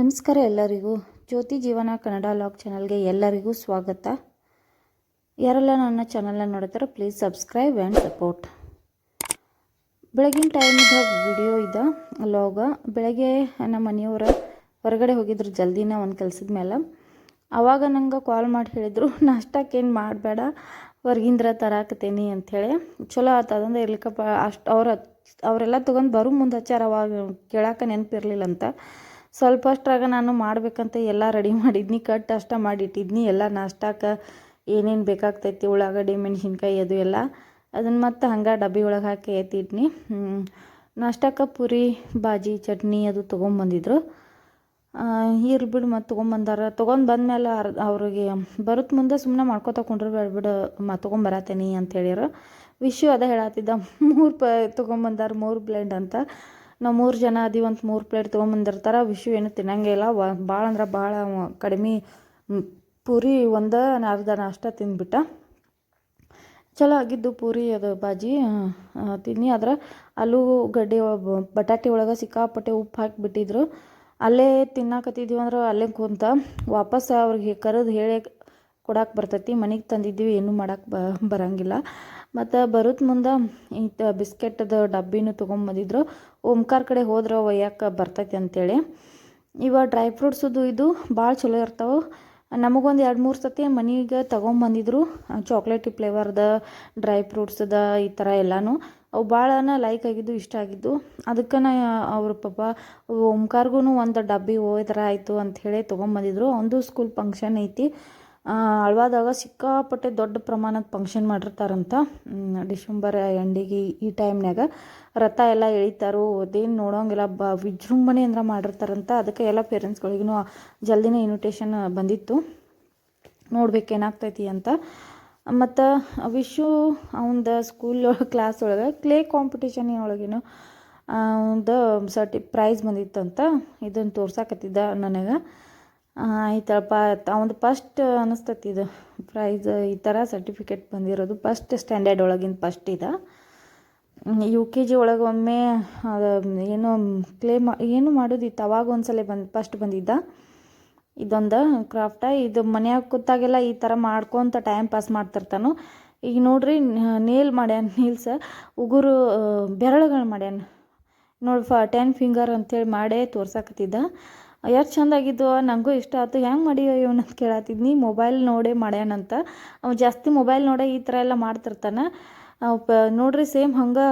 ನಮಸ್ಕಾರ ಎಲ್ಲರಿಗೂ. ಜ್ಯೋತಿ ಜೀವನ ಕನ್ನಡ ಲಾಗ್ ಚಾನಲ್ಗೆ ಎಲ್ಲರಿಗೂ ಸ್ವಾಗತ. ಯಾರೆಲ್ಲ ನನ್ನ ಚಾನಲ್ನ ನೋಡ್ತಾರೋ ಪ್ಲೀಸ್ ಸಬ್ಸ್ಕ್ರೈಬ್ ಆ್ಯಂಡ್ ಸಪೋರ್ಟ್ ಬೆಳಗಿನ ಟೈಮ್ದ ವಿಡಿಯೋ ಇದ ಲಾಗ ಬೆಳಗ್ಗೆ ನಮ್ಮ ಮನೆಯವರ ಹೊರಗಡೆ ಹೋಗಿದ್ರು, ಜಲ್ದಿನ ಒಂದು ಕೆಲಸದ ಮೇಲೆ ಆವಾಗ ನಂಗೆ ಕಾಲ್ ಮಾಡಿ ಹೇಳಿದರು ನಾಷ್ಟಕ್ಕೇನು ಮಾಡಬೇಡ, ಹೊರಗಿಂದ್ರ ತರಾಕತ್ತೀನಿ ಅಂಥೇಳಿ ಚಲೋ ಆತ ಅದಂದ್ರೆ ಇರ್ಲಿಕ್ಕಪ್ಪ, ಅಷ್ಟು ಅವ್ರ, ಅವರೆಲ್ಲ ತೊಗೊಂಡು ಬರೋ ಮುಂದೆ ಹಚ್ಚಾರ ಅವಾಗ ಕೇಳಾಕ ನೆನಪಿರ್ಲಿಲ್ಲ ಅಂತ. ಸ್ವಲ್ಪ ಅಷ್ಟ್ರಾಗ ನಾನು ಮಾಡ್ಬೇಕಂತ ಎಲ್ಲ ರೆಡಿ ಮಾಡಿದ್ನಿ. ಕಟ್ ಅಷ್ಟ ಮಾಡಿಟ್ಟಿದ್ನಿ. ಎಲ್ಲ ನಾಷ್ಟಕ್ಕೆ ಏನೇನು ಬೇಕಾಗ್ತೈತಿ, ಉಳ್ಳಾಗಡ್ಡಿ, ಮೆಣಸಿನ್ಕಾಯಿ, ಅದು ಎಲ್ಲ ಅದನ್ನು ಮತ್ತೆ ಹಂಗೆ ಡಬ್ಬಿ ಒಳಗೆ ಹಾಕಿ ಎತ್ತಿದ್ನಿ ನಾಷ್ಟಕ್ಕೆ ಪುರಿ, ಬಾಜಿ, ಚಟ್ನಿ ಅದು ತೊಗೊಂಬಂದಿದ್ರು ಇರ್ಲಿ ಬಿಡು ಮತ್ತು ತೊಗೊಂಬಂದಾರ ತೊಗೊಂಡು ಬಂದ್ಮೇಲೆ ಅರ್, ಅವ್ರಿಗೆ ಬರುತ್ತೆ ಮುಂದೆ ಸುಮ್ಮನೆ ಮಾಡ್ಕೊತ ಕೊಂಡ್ರು ಬೇಡ, ಮ ತೊಗೊಂಬರತ್ತೇನಿ ಅಂತ ಹೇಳ್ಯಾರ. ವಿಷು ಅದ ಹೇಳತ್ತಿದ್ದ ಮೂರು ಪ ತೊಗೊಂಬಂದಾರ ಮೂರು ಬ್ಲೆಂಡ್ ಅಂತ. ನಾವು ಮೂರು ಜನ ಅದೀವಿ ಅಂತ ಮೂರು ಪ್ಲೇಟ್ ತೊಗೊಂಬಂದಿರ್ತಾರೆ ವಿಷು ಏನು ತಿನ್ನಂಗೆ ಇಲ್ಲ. ವ ಭಾಳ ಅಂದ್ರೆ ಭಾಳ ಕಡಿಮೆ ಪೂರಿ ಒಂದು ಅರ್ಧ ನಾಷ್ಟ ತಿಂದ್ಬಿಟ್ಟ. ಚಲೋ ಆಗಿದ್ದು ಪೂರಿ ಅದು ಬಾಜಿ ತಿನ್ನಿ. ಆದ್ರೆ ಆಲೂಗಡ್ಡೆ ಗಡ್ಡೆ ಬಟಾಟೆ ಒಳಗೆ ಸಿಕ್ಕಾಪಟ್ಟೆ ಉಪ್ಪು ಹಾಕಿಬಿಟ್ಟಿದ್ರು. ಅಲ್ಲೇ ತಿನ್ನಾಕತ್ತಿದ್ದೀವಿ ಅಂದ್ರೆ ಅಲ್ಲೇ ಕುಂತ ವಾಪಸ್ ಅವ್ರಿಗೆ ಕರೆದು ಹೇಳಿ ಕೊಡಕ್ಕೆ ಬರ್ತೈತಿ. ಮನೆಗೆ ತಂದಿದ್ದೀವಿ, ಏನೂ ಮಾಡಕ್ಕೆ ಬರಂಗಿಲ್ಲ. ಮತ್ತು ಬರೋದ್ ಮುಂದೆ ಇಂಥ ಬಿಸ್ಕೆಟ್ದು ಡಬ್ಬಿನೂ ತೊಗೊಂಬಂದಿದ್ರು ಓಂಕಾರ ಕಡೆ ಹೋದ್ರೆ ಒಯ್ಯಕ್ಕೆ ಬರ್ತೈತಿ ಅಂತೇಳಿ. ಇವ ಡ್ರೈ ಫ್ರೂಟ್ಸದು ಇದು ಭಾಳ ಚಲೋ ಇರ್ತಾವೆ. ನಮಗೊಂದು ಎರಡು ಮೂರು ಸತಿ ಮನೆಗೆ ತೊಗೊಂಬಂದಿದ್ರು ಚಾಕ್ಲೇಟ್ ಫ್ಲೇವರ್ದ, ಡ್ರೈ ಫ್ರೂಟ್ಸದ ಈ ಥರ ಎಲ್ಲನೂ. ಅವು ಭಾಳನ ಲೈಕ್ ಆಗಿದ್ದು, ಇಷ್ಟ ಆಗಿದ್ದು. ಅದಕ್ಕೆ ನಾ ಅವ್ರ ಪಾಪ ಓಂಕಾರ್ಗೂ ಒಂದು ಡಬ್ಬಿ ಓ ಥರ ಆಯಿತು ಅಂಥೇಳಿ ತೊಗೊಂಬಂದಿದ್ರು ಒಂದು ಸ್ಕೂಲ್ ಫಂಕ್ಷನ್ ಐತಿ. ಆ, ಅಳ್ವಾದಾಗ ಸಿಕ್ಕಾಪಟ್ಟೆ ದೊಡ್ಡ ಪ್ರಮಾಣದ ಫಂಕ್ಷನ್ ಮಾಡಿರ್ತಾರಂತ. ಡಿಸೆಂಬರ್ ಎಂಡಿಗೆ ಈ ಟೈಮ್ನಾಗ ರಥ ಎಲ್ಲ ಎಳಿತಾರೋ ಅದೇನು ನೋಡೋಂಗಿಲ್ಲ ಬ ವಿಜೃಂಭಣೆ ಅಂದ್ರೆ ಮಾಡಿರ್ತಾರಂತ. ಅದಕ್ಕೆ ಎಲ್ಲ ಪೇರೆಂಟ್ಸ್ಗಳಿಗೂ ಜಲ್ದಿನೇ ಇನ್ವಿಟೇಷನ್ ಬಂದಿತ್ತು. ನೋಡ್ಬೇಕು ಏನಾಗ್ತೈತಿ ಅಂತ. ಮತ್ತು ವಿಶು ಅವಂದ ಸ್ಕೂಲ್ ಕ್ಲಾಸ್ ಒಳಗೆ ಕ್ಲೇ ಕಾಂಪಿಟೇಷನ್ ಒಳಗೇನು ಒಂದು ಸರ್ಟಿ ಪ್ರೈಸ್ ಬಂದಿತ್ತಂತ. ಇದನ್ನು ತೋರ್ಸಾಕತ್ತಿದ್ದ ನನಗೆ. ಆಯ್ತಪ್ಪ ಅವ್ನು ಫಸ್ಟ್ ಅನಿಸ್ತತಿ ಇದು. ಪ್ರೈಸ್ ಈ ಥರ ಸರ್ಟಿಫಿಕೇಟ್ ಬಂದಿರೋದು. ಫಸ್ಟ್ ಸ್ಟ್ಯಾಂಡರ್ಡ್ ಒಳಗಿನ ಫಸ್ಟ್ ಇದು. ಯು ಕೆ ಜಿ ಒಳಗೆ ಒಮ್ಮೆ ಏನೋ ಕ್ಲೇಮ್ ಏನು ಮಾಡೋದಿತ್ತು ಅವಾಗ ಒಂದ್ಸಲ ಬಂದು ಫಸ್ಟ್ ಬಂದಿದ್ದ. ಇದೊಂದು ಕ್ರಾಫ್ಟ ಇದು ಮನ್ಯಾಗ ಕೂತಾಗೆಲ್ಲ ಈ ಥರ ಮಾಡ್ಕೊತ ಟೈಮ್ ಪಾಸ್ ಮಾಡ್ತಿರ್ತಾನು. ಈಗ ನೋಡ್ರಿ ನೇಲ್ ಮಾಡ್ಯಾನ ನೀಲ್ಸ ಉಗುರು ಬೆರಳುಗಳು ಮಾಡ್ಯಾನ. ನೋಡಿ ಫ ಟೆನ್ ಫಿಂಗರ್ ಅಂತೇಳಿ ಮಾಡೇ ತೋರ್ಸಾಕತ್ತಿದ್ದ. ಎಷ್ಟು ಚಂದಾಗಿದ್ದು ನನಗೂ ಇಷ್ಟ ಆಯ್ತು ಹೆಂಗೆ ಮಾಡಿಯೋ ಇವನು ಅಂತ ಕೇಳತ್ತಿದ್ನಿ ಮೊಬೈಲ್ ನೋಡೇ ಮಾಡ್ಯಾನಂತ ಅವ ಜಾಸ್ತಿ ಮೊಬೈಲ್ ನೋಡೇ ಈ ಥರ ಎಲ್ಲ ಮಾಡ್ತಿರ್ತಾನೆ. ಪ, ನೋಡ್ರಿ ಸೇಮ್ ಹಂಗೆ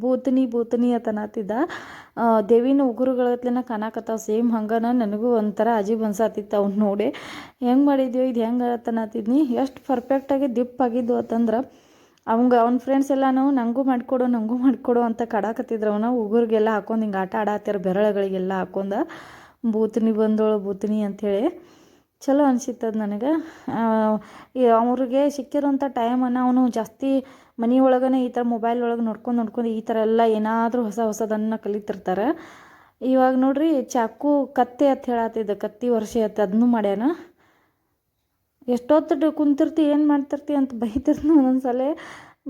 ಬೂತನಿ ಬೂತನಿ ಅಂತನತ್ತಿದ್ದ ದೇವಿನ ಉಗುರುಗಳತ್ಲೆನ ಕಾಣಕತ್ತಾವ ಸೇಮ್ ಹಂಗನ ನನಗೂ ಒಂಥರ ಅಜೀಬ್ ಅನ್ಸಾತಿತ್ತು ಅವ್ನು ನೋಡಿ. ಹೆಂಗೆ ಮಾಡಿದ್ಯೋ, ಇದು ಹೆಂಗೆ ಅಂತನತ್ತಿದ್ನಿ ಎಷ್ಟು ಪರ್ಫೆಕ್ಟಾಗಿ ದಿಪ್ ಆಗಿದ್ದು ಅಂತಂದ್ರೆ, ಅವಂಗ ಅವ್ನ ಫ್ರೆಂಡ್ಸ್ ಎಲ್ಲಾನು ನನಗೂ ಮಾಡಿಕೊಡು ನನಗೂ ಮಾಡಿಕೊಡು ಅಂತ ಕಾಡಾಕತ್ತಿದ್ರು ಅವನ. ಉಗುರಿಗೆಲ್ಲ ಹಾಕೊಂಡು ಹಿಂಗೆ ಆಟ ಆಡಾತ್ಯಾರ, ಬೆರಳುಗಳಿಗೆಲ್ಲ ಹಾಕೊಂಡ. ಬೂತನಿ ಬಂದೋಳು ಬೂತನಿ ಅಂಥೇಳಿ. ಚಲೋ ಅನಿಸಿತ್ತದ ನನಗೆ. ಅವ್ರಿಗೆ ಸಿಕ್ಕಿರೋಂಥ ಟೈಮನ್ನು ಅವನು ಜಾಸ್ತಿ ಮನೆ ಒಳಗೇ ಈ ಥರ ಮೊಬೈಲ್ ಒಳಗೆ ನೋಡ್ಕೊಂಡು ನೋಡ್ಕೊಂಡು ಈ ಥರ ಎಲ್ಲ ಏನಾದರೂ ಹೊಸ ಹೊಸದನ್ನು ಕಲಿತಿರ್ತಾರೆ. ಇವಾಗ ನೋಡ್ರಿ ಚಾಕು ಕತ್ತೆ ಅಂತ ಹೇಳತ್ತಿದ್ದ ಕತ್ತಿ ವರ್ಷ ಆಯ್ತು ಅದನ್ನು ಮಾಡ್ಯಾನ. ಎಷ್ಟೊತ್ತು ಕುಂತಿರ್ತಿ, ಏನು ಮಾಡ್ತಿರ್ತಿ ಅಂತ ಬೈತಿರ್ತೀನಿ ಒಂದೊಂದ್ಸಲ.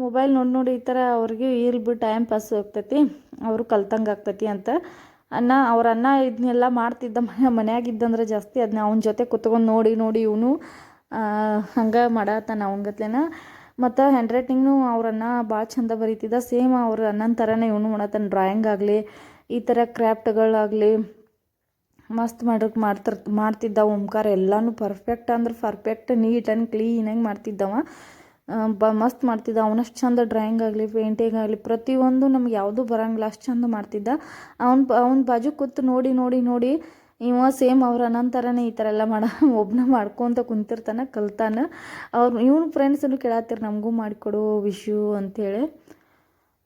ಮೊಬೈಲ್ ನೋಡಿ ನೋಡಿ ಈ ಥರ ಅವ್ರಿಗೆ ಇರ್ಬಿಟ್ಟು ಟೈಮ್ ಪಾಸ್ ಆಗ್ತೈತಿ ಅವರು ಕಲ್ತಂಗೆ ಆಗ್ತೈತಿ ಅಂತ. ಅನ್ನ ಅವ್ರ ಅನ್ನ ಇದನ್ನೆಲ್ಲ ಮಾಡ್ತಿದ್ದ ಮನೆ ಮನ್ಯಾಗಿದ್ದಂದ್ರೆ ಜಾಸ್ತಿ ಅದನ್ನ ಅವನ ಜೊತೆ ಕುತ್ಕೊಂಡು ನೋಡಿ ನೋಡಿ ಇವನು ಹಂಗೆ ಮಾಡತ್ತಾನ ಅವನಗತ್ಲೆನ ಮತ್ತು ಹ್ಯಾಂಡ್ ರೈಟಿಂಗ್ನು ಅವ್ರ ಅನ್ನ ಭಾಳ ಚಂದ ಬರೀತಿದ್ದ. ಸೇಮ್ ಅವ್ರ ಅನ್ನನ ಥರನೇ ಇವನು ಮಾಡತ್ತಾನ ಡ್ರಾಯಿಂಗ್ ಆಗಲಿ, ಈ ಥರ ಕ್ರಾಫ್ಟ್ಗಳಾಗಲಿ ಮಸ್ತ್ ಮಾಡೋಕೆ ಮಾಡ್ತಿರ್ ಮಾಡ್ತಿದ್ದ. ಓಂಕಾರ ಎಲ್ಲನೂ ಪರ್ಫೆಕ್ಟ್ ಅಂದ್ರೆ ಪರ್ಫೆಕ್ಟ್ ನೀಟ್ ಆ್ಯಂಡ್ ಕ್ಲೀನಾಗಿ ಮಾಡ್ತಿದ್ದವ. ಬ, ಮಸ್ತ್ ಮಾಡ್ತಿದ್ದ. ಅವನಷ್ಟು ಚಂದ ಡ್ರಾಯಿಂಗ್ ಆಗಲಿ ಪೇಂಟಿಂಗ್ ಆಗಲಿ, ಪ್ರತಿಯೊಂದು ನಮ್ಗೆ ಯಾವುದೂ ಬರಂಗಿಲ್ಲ. ಅಷ್ಟು ಚಂದ ಮಾಡ್ತಿದ್ದ. ಅವ್ನ ಅವ್ನ ಬಾಜು ಕೂತು ನೋಡಿ ನೋಡಿ ನೋಡಿ, ಇವ ಸೇಮ್ ಅವ್ರ ಅನ್ನೋ ಥರನೇ ಈ ಥರ ಎಲ್ಲ ಮಾಡ ಒಬ್ಬನ ಮಾಡ್ಕೊತ ಕುಂತಿರ್ತಾನೆ, ಕಲ್ತಾನ. ಅವ್ರು, ಇವ್ನ ಫ್ರೆಂಡ್ಸನ್ನು ಕೇಳತ್ತಿರ, ನಮಗೂ ಮಾಡಿಕೊಡು ವಿಶು ಅಂಥೇಳಿ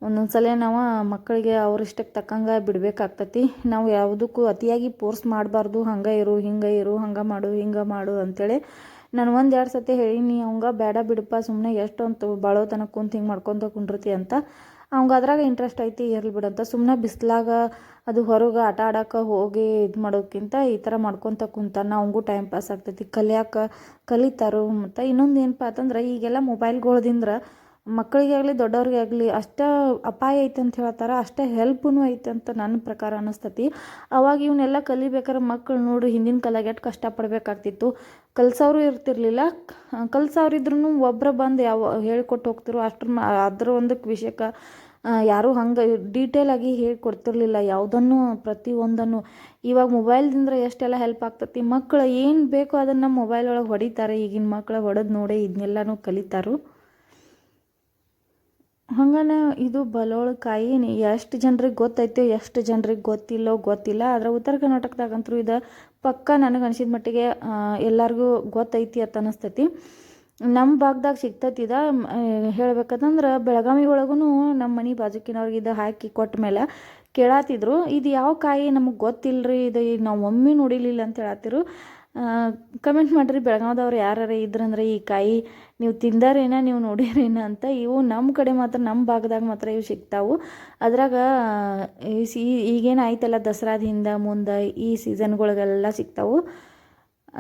ಒಂದೊಂದು ಸಲ ನಾವು ಮಕ್ಕಳಿಗೆ ಅವ್ರ ಇಷ್ಟಕ್ಕೆ ತಕ್ಕಂಗೆ ಬಿಡಬೇಕಾಗ್ತತಿ. ನಾವು ಯಾವುದಕ್ಕೂ ಅತಿಯಾಗಿ ಪೋರ್ಸ್ ಮಾಡಬಾರ್ದು. ಹಂಗೆ ಇರು, ಹಿಂಗೆ ಇರು, ಹಂಗೆ ಮಾಡು, ಹಿಂಗೆ ಮಾಡು ಅಂಥೇಳಿ ನಾನು ಒಂದು ಎರಡು ಸತಿ ಹೇಳೀನಿ, ಅವಂಗ ಬೇಡ ಬಿಡಪ್ಪ ಸುಮ್ಮನೆ ಎಷ್ಟೊಂದು ಬಾಳೋ ತನಕ ಕುಂತು ಹಿಂಗೆ ಮಾಡ್ಕೊತ ಕುಂಡಿರ್ತಿ ಅಂತ. ಅವಂಗ ಅದ್ರಾಗ ಇಂಟ್ರೆಸ್ಟ್ ಐತಿ, ಇರಲಿ ಬಿಡಂತ ಸುಮ್ಮನೆ ಬಿಸ್ಲಾಗ ಅದು ಹೊರಗೆ ಆಟ ಆಡಕ್ಕೆ ಹೋಗಿ ಇದು ಮಾಡೋಕ್ಕಿಂತ ಈ ಥರ ಮಾಡ್ಕೊತ ಕುಂತಾನ ಅವಂಗೂ ಟೈಮ್ ಪಾಸ್ ಆಗ್ತೈತಿ. ಕಲಿಯಾಕ ಕಲಿತಾರು ಮತ್ತು ಇನ್ನೊಂದು ಏನಪ್ಪ ಅಂತಂದ್ರೆ ಈಗೆಲ್ಲ ಮೊಬೈಲ್ಗಳ್ದಿಂದ್ರ ಮಕ್ಕಳಿಗೆ ಆಗಲಿ ದೊಡ್ಡವ್ರಿಗೆ ಆಗಲಿ ಅಷ್ಟೇ ಅಪಾಯ ಐತೆ ಅಂತ ಹೇಳ್ತಾರೆ, ಅಷ್ಟೇ ಹೆಲ್ಪ್ನೂ ಐತೆ ಅಂತ ನನ್ನ ಪ್ರಕಾರ ಅನ್ನಿಸ್ತತಿ ಅವಾಗ ಇವನ್ನೆಲ್ಲ ಕಲಿಬೇಕಾದ್ರೆ ಮಕ್ಕಳು ನೋಡ್ರಿ, ಹಿಂದಿನ ಕಾಲಾಗ ಎಷ್ಟು ಕಷ್ಟಪಡಬೇಕಾಗ್ತಿತ್ತು ಕಲ್ಸೋರು ಇರ್ತಿರ್ಲಿಲ್ಲ. ಕಲ್ಸೋರಿದ್ರೂ ಒಬ್ಬರು ಬಂದು ಯಾವ ಹೇಳ್ಕೊಟ್ಟು ಹೋಗ್ತಿರು, ಅಷ್ಟ್ರ ಅದ್ರ ಒಂದು ವಿಷಯಕ್ಕೆ ಯಾರೂ ಹಂಗೆ ಡೀಟೇಲಾಗಿ ಹೇಳ್ಕೊಡ್ತಿರ್ಲಿಲ್ಲ. ಯಾವುದನ್ನು ಪ್ರತಿಯೊಂದನ್ನು ಇವಾಗ ಮೊಬೈಲ್ದಿಂದ ಎಷ್ಟೆಲ್ಲ ಹೆಲ್ಪ್ ಆಗ್ತತಿ. ಮಕ್ಕಳು ಏನು ಬೇಕೋ ಅದನ್ನು ಮೊಬೈಲ್ ಒಳಗೆ ಹೊಡಿತಾರೆ. ಈಗಿನ ಮಕ್ಕಳು ಹೊಡೆದು ನೋಡೇ ಇದನ್ನೆಲ್ಲನೂ ಕಲಿತಾರು. ಹಂಗನ ಇದು ಬಲೋಳಕಾಯಿ ಎಷ್ಟು ಜನರಿಗೆ ಗೊತ್ತೈತೋ ಎಷ್ಟು ಜನರಿಗೆ ಗೊತ್ತಿಲ್ಲೋ ಗೊತ್ತಿಲ್ಲ. ಆದರೆ ಉತ್ತರ ಕರ್ನಾಟಕದಾಗಂತೂ ಇದು ಪಕ್ಕ ನನಗೆ ಅನ್ಸಿದ ಮಟ್ಟಿಗೆ ಎಲ್ಲರಿಗೂ ಗೊತ್ತೈತಿ ಅಂತ ಅನಿಸ್ತೈತಿ. ನಮ್ಮ ಭಾಗದಾಗ ಸಿಗ್ತೈತಿ ಇದು. ಹೇಳ್ಬೇಕಂತಂದ್ರೆ ಬೆಳಗಾವಿ ಒಳಗೂ ನಮ್ಮ ಮನೆ ಬಾಜುಕಿನವ್ರಿಗೆ ಇದು ಹಾಕಿ ಕೊಟ್ಟ ಮೇಲೆ ಕೇಳಾತಿದ್ರು. ಇದು ಯಾವ ಕಾಯಿ ನಮಗೆ ಗೊತ್ತಿಲ್ಲರಿ ಇದು ಈಗ ನಾವು ಒಮ್ಮೆ ನೋಡಿಲಿಲ್ಲ ಅಂತ ಹೇಳತ್ತಿರು ಕಮೆಂಟ್ ಮಾಡಿರಿ, ಬೆಳಗಾವ್ದವ್ರು ಯಾರು ಇದ್ರಂದ್ರೆ ಈ ಕಾಯಿ, ನೀವು ತಿಂದಾರೇನ, ನೀವು ನೋಡ್ಯಾರೇನ ಅಂತ ಇವು ನಮ್ಮ ಕಡೆ ಮಾತ್ರ ನಮ್ಮ ಭಾಗದಾಗ ಮಾತ್ರ ಇವು ಸಿಗ್ತಾವು. ಅದ್ರಾಗ ಈಗೇನು ಆಯ್ತಲ್ಲ, ದಸರಾದಿಂದ ಮುಂದೆ ಈ ಸೀಸನ್ಗಳಿಗೆಲ್ಲ ಸಿಗ್ತಾವು.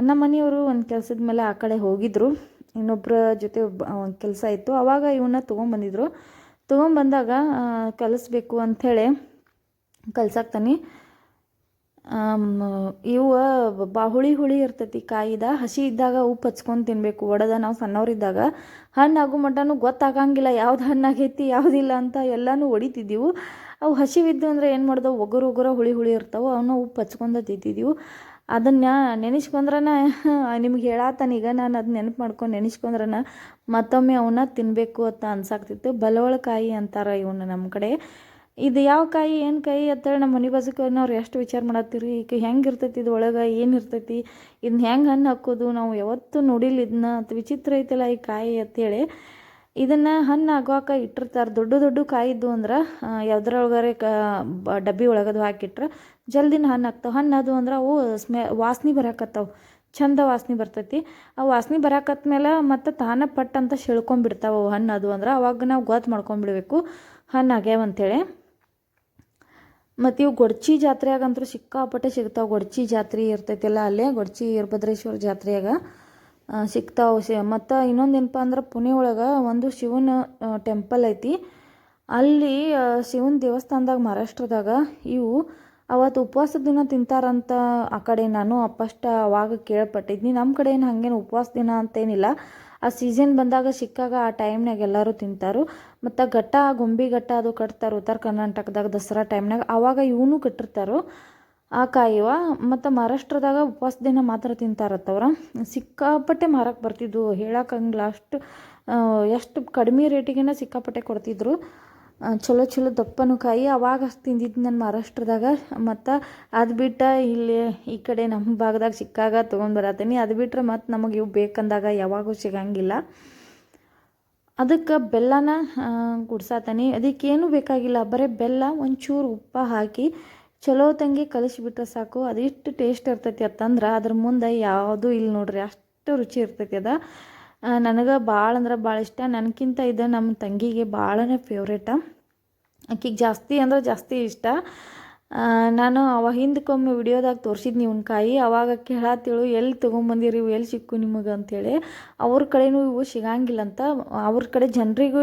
ನಮ್ಮ ಮನೆಯವರು ಒಂದು ಕೆಲಸದ ಮೇಲೆ ಆ ಕಡೆ ಹೋಗಿದ್ರು. ಇನ್ನೊಬ್ಬರ ಜೊತೆ ಒಂದು ಕೆಲಸ ಇತ್ತು. ಆವಾಗ ಇವನ್ನ ತೊಗೊಂಬಂದಿದ್ರು. ತೊಗೊಂಬಂದಾಗ ಕಲಿಸ್ಬೇಕು ಅಂಥೇಳಿ ಕಲ್ಸಾಕ್ತಾನೆ ಇವು ಬಾ ಹುಳಿ ಹುಳಿ ಇರ್ತೈತಿ, ಕಾಯಿದ, ಹಸಿ ಇದ್ದಾಗ ಉಪ್ಪು ಹಚ್ಕೊಂಡು ತಿನ್ನಬೇಕು ಒಡೆದ ನಾವು ಸಣ್ಣವರಿದ್ದಾಗ ಹಣ್ಣು ಆಗೋ ಗೊತ್ತಾಗಂಗಿಲ್ಲ, ಯಾವ್ದು ಹಣ್ಣಾಗೈತಿ ಯಾವುದಿಲ್ಲ ಅಂತ ಎಲ್ಲನೂ ಹೊಡಿತಿದ್ದೀವು ಅವು ಹಸಿವಿದ್ದು ಅಂದರೆ ಏನು ಮಾಡ್ದವು ಒಗರು ಒಗರು ಹುಳಿ ಹುಳಿ ಇರ್ತಾವೆ ಅವನ್ನ ಉಪ್ಪು ಹಚ್ಕೊಂಡು ತಿಂತಿದ್ದೀವು. ಅದನ್ನ ನೆನೆಸ್ಕೊಂಡ್ರನ, ನಿಮ್ಗೆ ಹೇಳಾತನೀಗ ನಾನು ಅದು ನೆನಪು ಮಾಡ್ಕೊಂಡು ನೆನೆಸ್ಕೊಂಡ್ರನ, ಮತ್ತೊಮ್ಮೆ ಅವನ್ನ ತಿನ್ನಬೇಕು ಅಂತ ಅನ್ಸಾಕ್ತಿತ್ತು. ಬಲವಳಕಾಯಿ ಅಂತಾರೆ ಇವನ್ನ ನಮ್ಮ ಕಡೆ. ಇದು ಯಾವ ಕಾಯಿ, ಏನು ಕಾಯಿ ಅಂತೇಳಿ ನಮ್ಮ ಮನೆ ಬಾಜುಕವ್ರು ಎಷ್ಟು ವಿಚಾರ ಮಾಡತ್ತೀರಿ? ಈಗ ಹೆಂಗೆ ಇರ್ತೈತಿ? ಇದು ಒಳಗೆ ಏನು ಇರ್ತೈತಿ? ಇದನ್ನ ಹೆಂಗೆ ಹಣ್ಣು ಹಾಕೋದು? ನಾವು ಯಾವತ್ತೂ ನೋಡಿಲ್ಲ ಇದನ್ನ ಅಂತ ವಿಚಿತ್ರ ಐತಲ್ಲ ಈ ಕಾಯಿ ಅಂತೇಳಿ ಇದನ್ನು ಹಣ್ಣು ಆಗೋಕೆ ಇಟ್ಟಿರ್ತಾರೆ. ದೊಡ್ಡ ದೊಡ್ಡ ಕಾಯಿದ್ದು ಅಂದ್ರೆ ಯಾವ್ದ್ರೊಳಗಾರೆ ಕ ಡಬ್ಬಿ ಒಳಗದು ಹಾಕಿಟ್ರೆ, ಜಲ್ದಿನ ಹಣ್ಣು ಆಗ್ತಾವೆ ಹಣ್ಣು ಅದು ಅಂದ್ರೆ ಅವು ಸ್ಮೆ, ವಾಸನೆ ಬರಾಕತ್ತಾವೆ. ಚಂದ ವಾಸನೆ ಬರ್ತೈತಿ. ಆ ವಾಸನೆ ಬರಾಕತ್ಮೇಲೆ ಮತ್ತು ತಾನ ಪಟ್ ಅಂತ ಸೆಳ್ಕೊಂಬಿಡ್ತಾವೆ ಅವು ಹಣ್ಣು ಅದು ಅಂದ್ರೆ. ಅವಾಗ ನಾವು ಗೊತ್ತು ಮಾಡ್ಕೊಂಬಿಡ್ಬೇಕು ಹಣ್ಣು ಆಗ್ಯಾವಂತೇಳಿ ಮತ್ತು ಇವು ಗೊಡ್ಚಿ ಜಾತ್ರೆಯಾಗಂತೂ ಸಿಕ್ಕಾಪಟ್ಟೆ ಸಿಗ್ತಾವೆ. ಗೊಡ್ಚಿ ಜಾತ್ರೆ ಇರ್ತೈತಿಲ್ಲ ಅಲ್ಲೇ, ಗೊಡ್ಚಿ ವೀರಭದ್ರೇಶ್ವರ ಜಾತ್ರೆಯಾಗ ಸಿಗ್ತಾವೆ ಸಿ ಮತ್ತು ಇನ್ನೊಂದು ಏನಪ್ಪ ಅಂದ್ರೆ ಪುಣೆ ಒಳಗೆ ಒಂದು ಶಿವನ ಟೆಂಪಲ್ ಐತಿ. ಅಲ್ಲಿ ಶಿವನ ದೇವಸ್ಥಾನದಾಗ, ಮಹಾರಾಷ್ಟ್ರದಾಗ ಇವು ಅವತ್ತು ಉಪವಾಸ ದಿನ ತಿಂತಾರಂತ ಆ ಕಡೆ ನಾನು ಅಪ್ಪಷ್ಟ ಅವಾಗ ಕೇಳ್ಪಟ್ಟಿದ್ನಿ. ನಮ್ಮ ಕಡೆ ಏನು ಹಾಗೇನು ಉಪವಾಸ ದಿನ ಅಂತೇನಿಲ್ಲ. ಆ ಸೀಸನ್ ಬಂದಾಗ ಸಿಕ್ಕಾಗ ಆ ಟೈಮ್ನಾಗ ಎಲ್ಲರೂ ತಿಂತಾರು. ಮತ್ತು ಘಟ್ಟ, ಗೊಂಬಿ ಘಟ್ಟ ಅದು ಕಟ್ತಾರೆ ಉತ್ತರ ಕರ್ನಾಟಕದಾಗ ದಸರಾ ಟೈಮ್ನಾಗ ಆವಾಗ ಇವನು ಕಟ್ಟಿರ್ತಾರೆ. ಆ ಕಾಯುವ ಮತ್ತು ಮಹಾರಾಷ್ಟ್ರದಾಗ ಉಪವಾಸ ದಿನ ಮಾತ್ರ ತಿಂತಾರತ್ತವ್ರ. ಸಿಕ್ಕಾಪಟ್ಟೆ ಮಾರಕ್ಕೆ ಬರ್ತಿದ್ವು. ಹೇಳೋಕ್ಕಂಗಿಲ್ಲ ಅಷ್ಟು ಎಷ್ಟು ಕಡಿಮೆ ರೇಟಿಗೆನ ಸಿಕ್ಕಾಪಟ್ಟೆ ಕೊಡ್ತಿದ್ರು. ಚಲೋ ಚಲೋ ದಪ್ಪನು ಕಾಯಿ ಅವಾಗ ತಿಂದಿದ್ದು ನಾನು ಮಹಾರಾಷ್ಟ್ರದಾಗ. ಮತ್ತು ಅದು ಬಿಟ್ಟು ಇಲ್ಲಿ ಈ ಕಡೆ ನಮ್ಮ ಭಾಗದಾಗ ಸಿಕ್ಕಾಗ ತೊಗೊಂಡು ಬರತ್ತೀನಿ ಅದು ಬಿಟ್ಟರೆ ಮತ್ತು ನಮಗೆ ಇವು ಬೇಕಂದಾಗ ಯಾವಾಗೂ ಸಿಗಂಗಿಲ್ಲ. ಅದಕ್ಕೆ ಬೆಲ್ಲನ ಕುಡ್ಸಾತಾನೆ. ಅದಕ್ಕೇನು ಬೇಕಾಗಿಲ್ಲ. ಬರೀ ಬೆಲ್ಲ, ಒಂಚೂರು ಉಪ್ಪು ಹಾಕಿ ಚಲೋ ತಂಗಿ ಕಲಿಸಿಬಿಟ್ರೆ ಸಾಕು. ಅದಿಷ್ಟು ಟೇಸ್ಟ್ ಇರ್ತೈತಿ ಅಂತಂದ್ರೆ ಅದ್ರ ಮುಂದೆ ಯಾವುದೂ ಇಲ್ಲ ನೋಡ್ರಿ, ಅಷ್ಟು ರುಚಿ ಇರ್ತೈತಿ ಅದ. ನನಗೆ ಭಾಳ ಅಂದ್ರೆ ಭಾಳ ಇಷ್ಟ. ನನಗಿಂತ ಇದು ನಮ್ಮ ತಂಗಿಗೆ ಭಾಳನೇ ಫೇವ್ರೇಟ ಆಕಿಗೆ ಜಾಸ್ತಿ ಅಂದ್ರೆ ಜಾಸ್ತಿ ಇಷ್ಟ. ನಾನು ಅವ ಹಿಂದಕ್ಕೊಮ್ಮೆ ವಿಡಿಯೋದಾಗ ತೋರಿಸಿದ್ನಿ ಇವ್ನ ಕಾಯಿ ಅವಾಗ ಕೇಳತ್ತಿಳು ಎಲ್ಲಿ ತೊಗೊಂಬಂದಿರಿ? ಇವು ಎಲ್ಲಿ ಸಿಕ್ಕು ನಿಮಗೆ? ಅಂತೇಳಿ. ಅವ್ರ ಕಡೆನೂ ಇವು ಸಿಗಂಗಿಲ್ಲ ಅಂತ. ಅವ್ರ ಕಡೆ ಜನರಿಗೂ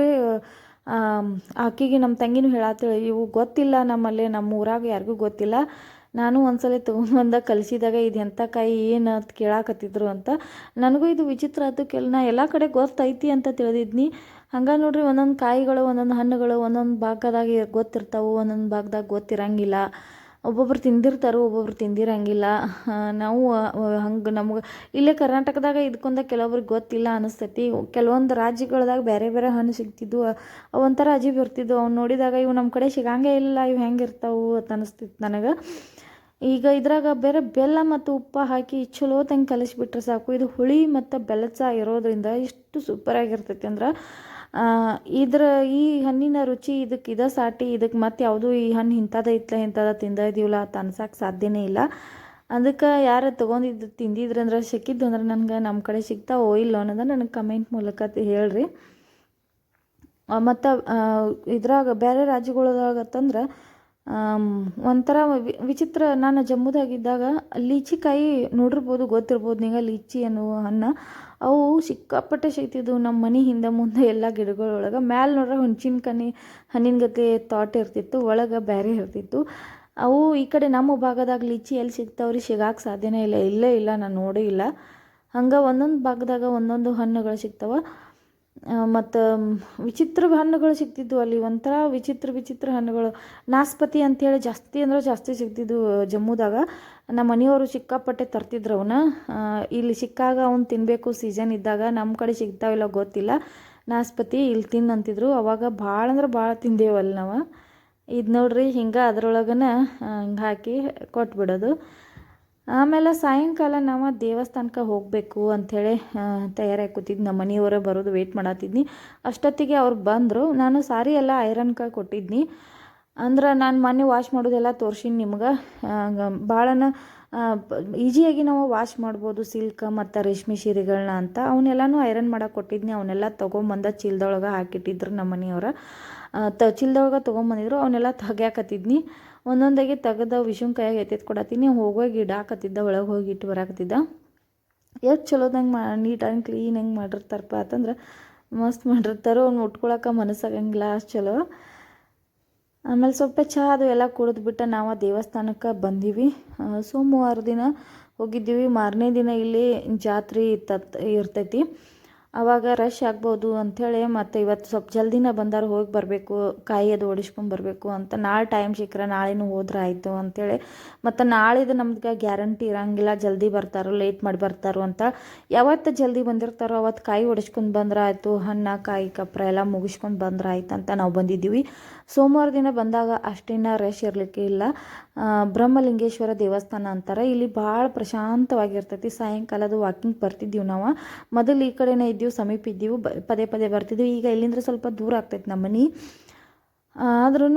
ಆಕಿಗೆ ನಮ್ಮ ತಂಗಿನೂ ಹೇಳತ್ತೇಳಿ ಇವು ಗೊತ್ತಿಲ್ಲ ನಮ್ಮಲ್ಲಿ ನಮ್ಮ ಊರಾಗ ಯಾರಿಗೂ ಗೊತ್ತಿಲ್ಲ. ನಾನು ಒಂದ್ಸಲ ತೊಗೊಂಬಂದ ಕಲಿಸಿದಾಗ ಇದು ಎಂಥ ಕಾಯಿ ಏನು ಅಂತ ಕೇಳಾಕತ್ತಿದ್ರು ಅಂತ. ನನಗೂ ಇದು ವಿಚಿತ್ರ ಆಯ್ತು. ಕೆಲ ನಾ ಎಲ್ಲ ಕಡೆ ಗೊತ್ತೈತಿ ಅಂತ ತಿಳಿದಿದ್ನಿ. ಹಂಗೆ ನೋಡ್ರಿ ಒಂದೊಂದು ಕಾಯಿಗಳು, ಒಂದೊಂದು ಹಣ್ಣುಗಳು, ಒಂದೊಂದು ಭಾಗದಾಗ ಗೊತ್ತಿರ್ತಾವೆ. ಒಂದೊಂದು ಭಾಗದಾಗ ಗೊತ್ತಿರಂಗಿಲ್ಲ. ಒಬ್ಬೊಬ್ರು ತಿಂದಿರ್ತಾರೆ, ಒಬ್ಬೊಬ್ರು ತಿಂದಿರಂಗಿಲ್ಲ. ನಾವು ಹಂಗೆ ನಮ್ಗೆ ಇಲ್ಲೇ ಕರ್ನಾಟಕದಾಗ ಇದ್ಕೊಂಡ ಕೆಲವೊಬ್ರಿಗೆ ಗೊತ್ತಿಲ್ಲ ಅನಿಸ್ತೈತಿ. ಕೆಲವೊಂದು ರಾಜ್ಯಗಳದಾಗ ಬೇರೆ ಬೇರೆ ಹಣ್ಣು ಸಿಗ್ತಿದ್ವು. ಒಂಥರ ಅಜೀಬ್ ಇರ್ತಿದ್ವು. ಅವ್ನು ನೋಡಿದಾಗ ಇವು ನಮ್ಮ ಕಡೆ ಸಿಗಂಗೇ ಇಲ್ಲ, ಇವು ಹೆಂಗೆ ಇರ್ತಾವು ಅಂತ ಅನಿಸ್ತಿತ್ತು ನನಗೆ. ಈಗ ಇದ್ರಾಗ ಬೇರೆ ಬೆಲ್ಲ ಮತ್ತು ಉಪ್ಪು ಹಾಕಿ ಚಲೋ ತಂಗೆ ಕಲಿಸ್ಬಿಟ್ರೆ ಸಾಕು. ಇದು ಹುಳಿ ಮತ್ತು ಬೆಲ್ಲದ ಇರೋದ್ರಿಂದ ಇಷ್ಟು ಸೂಪರಾಗಿರ್ತೈತಿ ಅಂದ್ರೆ ಇದ್ರ ಈ ಹಣ್ಣಿನ ರುಚಿ ಇದಕ್ಕೆ ಇದ ಸಾಟಿ ಇದಕ್ಕೆ ಮತ್ತೆ ಯಾವುದು ಈ ಹಣ್ಣು ಇಂಥದ ಇತ್ತಲ ಇಂಥದ ತಿಂದ ಇದೀವಲ್ಲ ಅಂತ ಅನ್ಸಕ್ಕೆ ಸಾಧ್ಯನೇ ಇಲ್ಲ. ಅದಕ್ಕೆ ಯಾರು ತೊಗೊಂಡಿದ್ದು ತಿಂದಿದ್ರೆ ಅಂದ್ರೆ ಸಿಕ್ಕಿದ್ದು ಅಂದ್ರೆ ನನಗೆ ನಮ್ಮ ಕಡೆ ಸಿಗ್ತಾವೋ ಇಲ್ಲೋ ಅನ್ನೋದು ನನಗೆ ಕಮೆಂಟ್ ಮೂಲಕ ಹೇಳ್ರಿ. ಮತ್ತು ಇದ್ರಾಗ ಬೇರೆ ರಾಜ್ಯಗಳೊಳಗತ್ತಂದ್ರೆ ಆಮ್, ಒಂಥರ ವಿಚಿತ್ರ. ನಾನು ಜಮ್ಮುದಾಗಿದ್ದಾಗ ಲೀಚಿಕಾಯಿ ನೋಡಿರ್ಬೋದು, ಗೊತ್ತಿರ್ಬೋದು, ನಿಂಗೆ ಲೀಚಿ ಅನ್ನುವ ಹಣ್ಣು ಅವು ಸಿಕ್ಕಾಪಟ್ಟೆ ಸಿಗ್ತಿದ್ವು ನಮ್ಮ ಮನೆ ಹಿಂದೆ ಮುಂದೆ ಎಲ್ಲ ಗಿಡಗಳೊಳಗೆ. ಮ್ಯಾಲೆ ನೋಡ್ರೆ ಹುಣ್ಚಿನ ಕನಿ ಹಣ್ಣಿನ ಗತೆ ತೋಟ ಇರ್ತಿತ್ತು, ಒಳಗೆ ಬೇರೆ ಇರ್ತಿತ್ತು. ಅವು ಈ ಕಡೆ ನಮ್ಮ ಭಾಗದಾಗ ಲೀಚಿ ಎಲ್ಲಿ ಸಿಗ್ತಾವ್ರಿ ಸಿಗಾಕ ಸಾಧ್ಯನೇ ಇಲ್ಲ. ಇಲ್ಲೇ ಇಲ್ಲ, ನಾನು ನೋಡೇ ಇಲ್ಲ. ಹಂಗೆ ಒಂದೊಂದು ಭಾಗದಾಗ ಒಂದೊಂದು ಹಣ್ಣುಗಳು ಸಿಗ್ತಾವ. ಮತ್ತು ವಿಚಿತ್ರ ಹಣ್ಣುಗಳು ಸಿಗ್ತಿದ್ವು ಅಲ್ಲಿ. ಒಂಥರ ವಿಚಿತ್ರ ವಿಚಿತ್ರ ಹಣ್ಣುಗಳು. ನಾಸ್ಪತಿ ಅಂಥೇಳಿ ಜಾಸ್ತಿ ಅಂದ್ರೆ ಜಾಸ್ತಿ ಸಿಗ್ತಿದ್ವು ಜಮ್ಮುದಾಗ. ನಮ್ಮ ಮನೆಯವರು ಸಿಕ್ಕಾಪಟ್ಟೆ ತರ್ತಿದ್ರು ಅವನ್ನ ಇಲ್ಲಿ ಸಿಕ್ಕಾಗ ಅವ್ನು ತಿನ್ನಬೇಕು ಸೀಸನ್ ಇದ್ದಾಗ ನಮ್ಮ ಕಡೆ ಸಿಗ್ತಾವಿಲ್ಲ ಗೊತ್ತಿಲ್ಲ. ನಾಸ್ಪತಿ ಇಲ್ಲಿ ತಿನ್ನು ಅಂತಿದ್ರು. ಅವಾಗ ಭಾಳ ಅಂದ್ರೆ ಭಾಳ ತಿಂದೇವಲ್ಲ ನಾವು. ಇದು ನೋಡ್ರಿ ಹಿಂಗೆ ಅದ್ರೊಳಗನ ಹಿಂಗೆ ಹಾಕಿ ಕೊಟ್ಬಿಡೋದು. ಆಮೇಲೆ ಸಾಯಂಕಾಲ ನಾವು ದೇವಸ್ಥಾನಕ್ಕೆ ಹೋಗಬೇಕು ಅಂಥೇಳಿ ತಯಾರಾಗಿ ಕೂತಿದ್ದು ನಮ್ಮ ಮನೆಯವರೇ ಬರೋದು ವೆಯ್ಟ್ ಮಾಡತ್ತಿದ್ನಿ ಅಷ್ಟೊತ್ತಿಗೆ ಅವ್ರು ಬಂದರು, ನಾನು ಸಾರಿ ಎಲ್ಲ ಐರನ್ಕ ಕೊಟ್ಟಿದ್ನಿ. ಅಂದ್ರೆ ನಾನು ಮೊನ್ನೆ ವಾಶ್ ಮಾಡೋದೆಲ್ಲ ತೋರ್ಸಿನಿ ನಿಮ್ಗೆ. ಭಾಳನ ಈಜಿಯಾಗಿ ನಾವು ವಾಶ್ ಮಾಡ್ಬೋದು ಸಿಲ್ಕ್ ಮತ್ತು ರೇಷ್ಮೆ ಸೀರೆಗಳನ್ನ ಅಂತ. ಅವನ್ನೆಲ್ಲನೂ ಐರನ್ ಮಾಡಕ್ಕೆ ಕೊಟ್ಟಿದ್ನಿ ಅವನ್ನೆಲ್ಲ ತೊಗೊಂಬಂದ ಚೀಲದೊಳಗೆ ಹಾಕಿಟ್ಟಿದ್ರು ನಮ್ಮ ಮನೆಯವ್ರು. ತ, ಚೀಲದೊಳಗೆ ತೊಗೊಂಬಂದಿದ್ರು ಅವನ್ನೆಲ್ಲ ತೆಗ್ಯಾಕತ್ತಿದ್ನಿ. ಒಂದೊಂದಾಗಿ ತೆಗೆದ ವಿಷುನ್ ಕೈಯಾಗ ಎತ್ತೆತ್ತು ಕೊಡತ್ತೀನಿ ಹೋಗೋಗಿ ಇಡಾಕತ್ತಿದ್ದ ಒಳಗೆ ಹೋಗಿ ಇಟ್ಟು ಬರಾಕತ್ತಿದ್ದ. ಎಷ್ಟು ಚಲೋದಂಗೆ ಮಾ ನೀಟಾಗಿ ಕ್ಲೀನಾಗಿ ಮಾಡಿರ್ತಾರಪ್ಪ ಅಂತಂದ್ರೆ ಮಸ್ತ್ ಮಾಡಿರ್ತಾರೋ ಅವ್ನು ಉಟ್ಕೊಳಕ್ಕೆ ಮನಸ್ಸಾಗಂಗಿಲ್ಲ ಅಷ್ಟು ಚಲೋ ಆಮೇಲೆ ಸ್ವಲ್ಪ ಚಹಾ ಅದು ಎಲ್ಲ ಕುಡಿದ್ಬಿಟ್ಟು ನಾವು ದೇವಸ್ಥಾನಕ್ಕೆ ಬಂದೀವಿ. ಆ, ಸೋಮವಾರ ದಿನ ಹೋಗಿದ್ದೀವಿ. ಮಾರನೇ ದಿನ ಇಲ್ಲಿ ಜಾತ್ರೆ ಇತ್ತ ಇರ್ತೈತಿ. ಆವಾಗ ರಶ್ ಆಗ್ಬೋದು ಅಂಥೇಳಿ ಮತ್ತು ಇವತ್ತು ಸ್ವಲ್ಪ ಜಲ್ದಿನ ಬಂದಾರ ಹೋಗಿ ಬರಬೇಕು, ಕಾಯಿ ಅದು ಓಡಿಸ್ಕೊಂಡು ಬರಬೇಕು ಅಂತ ನಾಳೆ ಟೈಮ್ ಸಿಕ್ಕರೆ ನಾಳೆನೂ ಹೋದ್ರೆ ಆಯಿತು ಅಂಥೇಳಿ. ಮತ್ತು ನಾಳಿದು ನಮ್ಗೆ ಗ್ಯಾರಂಟಿ ಇರಂಗಿಲ್ಲ, ಜಲ್ದಿ ಬರ್ತಾರೋ ಲೇಟ್ ಮಾಡಿ ಬರ್ತಾರೋ ಅಂತ. ಯಾವತ್ತು ಜಲ್ದಿ ಬಂದಿರ್ತಾರೋ ಅವತ್ತು ಕಾಯಿ ಓಡಿಸ್ಕೊಂಡು ಬಂದ್ರೆ ಆಯಿತು, ಹಣ್ಣು, ಕಾಯಿ, ಕಪ್ರ ಎಲ್ಲ ಮುಗಿಸ್ಕೊಂಡು ಬಂದ್ರೆ ಆಯ್ತು ಅಂತ ನಾವು ಬಂದಿದ್ದೀವಿ. ಸೋಮವಾರ ದಿನ ಬಂದಾಗ ಅಷ್ಟೇನ ರಶ್ ಇರಲಿಕ್ಕೆ ಇಲ್ಲ. ಬ್ರಹ್ಮಲಿಂಗೇಶ್ವರ ದೇವಸ್ಥಾನ ಅಂತಾರೆ. ಇಲ್ಲಿ ಭಾಳ ಪ್ರಶಾಂತವಾಗಿರ್ತೈತಿ. ಸಾಯಂಕಾಲದ ವಾಕಿಂಗ್ ಬರ್ತಿದ್ದೀವಿ ನಾವು. ಮೊದಲು ಈ ಕಡೆನೇ ಇದ್ದೀವಿ, ಸಮೀಪ ಇದ್ದೀವಿ, ಬ, ಪದೇ ಪದೇ ಬರ್ತಿದ್ದೀವಿ. ಈಗ ಇಲ್ಲಿಂದ ಸ್ವಲ್ಪ ದೂರ ಆಗ್ತೈತಿ ನಮ್ಮ ಮನೆ. ಆದ್ರೂ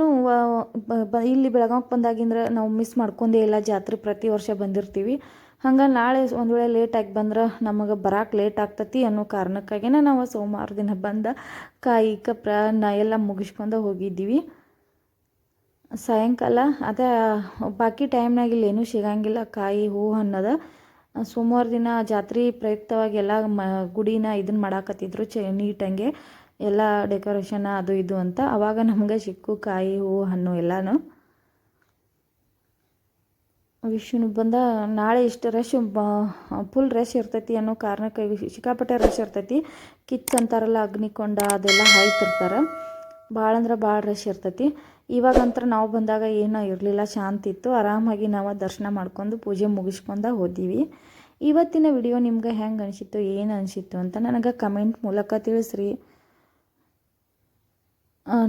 ಇಲ್ಲಿ ಬೆಳಗಾವಿಗೆ ಬಂದಾಗಿಂದ್ರೆ ನಾವು ಮಿಸ್ ಮಾಡ್ಕೊಂಡೇ ಇಲ್ಲ. ಜಾತ್ರೆ ಪ್ರತಿ ವರ್ಷ ಬಂದಿರ್ತೀವಿ. ಹಂಗೆ ನಾಳೆ ಒಂದು ವೇಳೆ ಲೇಟಾಗಿ ಬಂದ್ರೆ ನಮಗೆ ಬರಕ್ಕೆ ಲೇಟ್ ಆಗ್ತತಿ ಅನ್ನೋ ಕಾರಣಕ್ಕಾಗಿನೇ ನಾವು ಸೋಮವಾರ ದಿನ ಬಂದ ಕಾಯಿ ಕಪ್ರ ನ ಎಲ್ಲ ಮುಗಿಸ್ಕೊಂಡು ಹೋಗಿದ್ದೀವಿ. ಸಾಯಂಕಾಲ, ಅದೇ, ಬಾಕಿ ಟೈಮ್ನಾಗ ಇಲ್ಲಿ ಏನೂ ಸಿಗಂಗಿಲ್ಲ, ಕಾಯಿ ಹೂವು ಅನ್ನೋದ. ಸೋಮವಾರ ದಿನ ಜಾತ್ರೆ ಪ್ರಯುಕ್ತವಾಗಿ ಎಲ್ಲ ಮ, ಗುಡಿನ ಇದನ್ನ ಮಾಡಾಕತ್ತಿದ್ರು, ಚ ನೀಟಂಗೆ ಎಲ್ಲ ಡೆಕೋರೇಷನ್ ಅದು ಇದು ಅಂತ. ಅವಾಗ ನಮ್ಗೆ ಸಿಕ್ಕು ಕಾಯಿ, ಹೂ, ಹಣ್ಣು ಎಲ್ಲನೂ. ವಿಷ್ಣು ಬಂದ, ನಾಳೆ ಇಷ್ಟು ರಶ್ ಫುಲ್ ರಶ್ ಇರ್ತೈತಿ ಅನ್ನೋ ಕಾರಣಕ್ಕೆ ಸಿಕ್ಕಾಪಟ್ಟೆ ರಶ್ ಇರ್ತೈತಿ. ಕಿಚ್ ಅಂತಾರಲ್ಲ, ಅಗ್ನಿಕೊಂಡ ಅದೆಲ್ಲ ಹಾಯ್ತಿರ್ತಾರೆ. ಭಾಳ ಅಂದ್ರೆ ಭಾಳ ರಶ್ ಇರ್ತೈತಿ. ಇವಾಗಂತ್ರ ನಾವು ಬಂದಾಗ ಏನೋ ಇರಲಿಲ್ಲ, ಶಾಂತಿ ಇತ್ತು. ಆರಾಮಾಗಿ ನಾವು ದರ್ಶನ ಮಾಡ್ಕೊಂಡು ಪೂಜೆ ಮುಗಿಸ್ಕೊಂಡು ಹೋದೀವಿ. ಇವತ್ತಿನ ವಿಡಿಯೋ ನಿಮ್ಗೆ ಹೆಂಗೆ ಅನಿಸಿತ್ತು, ಏನು ಅನಿಸಿತ್ತು ಅಂತ ನನಗೆ ಕಮೆಂಟ್ ಮೂಲಕ ತಿಳಿಸ್ರಿ.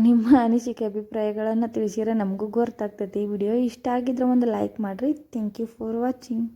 ನಿಮ್ಮ ಅನಿಸಿಕೆ ಅಭಿಪ್ರಾಯಗಳನ್ನು ತಿಳಿಸಿದ್ರೆ ನಮಗೂ ಗೊತ್ತಾಗ್ತೈತಿ. ಈ ವಿಡಿಯೋ ಇಷ್ಟ ಆಗಿದ್ರೆ ಒಂದು ಲೈಕ್ ಮಾಡಿರಿ. Thank you for watching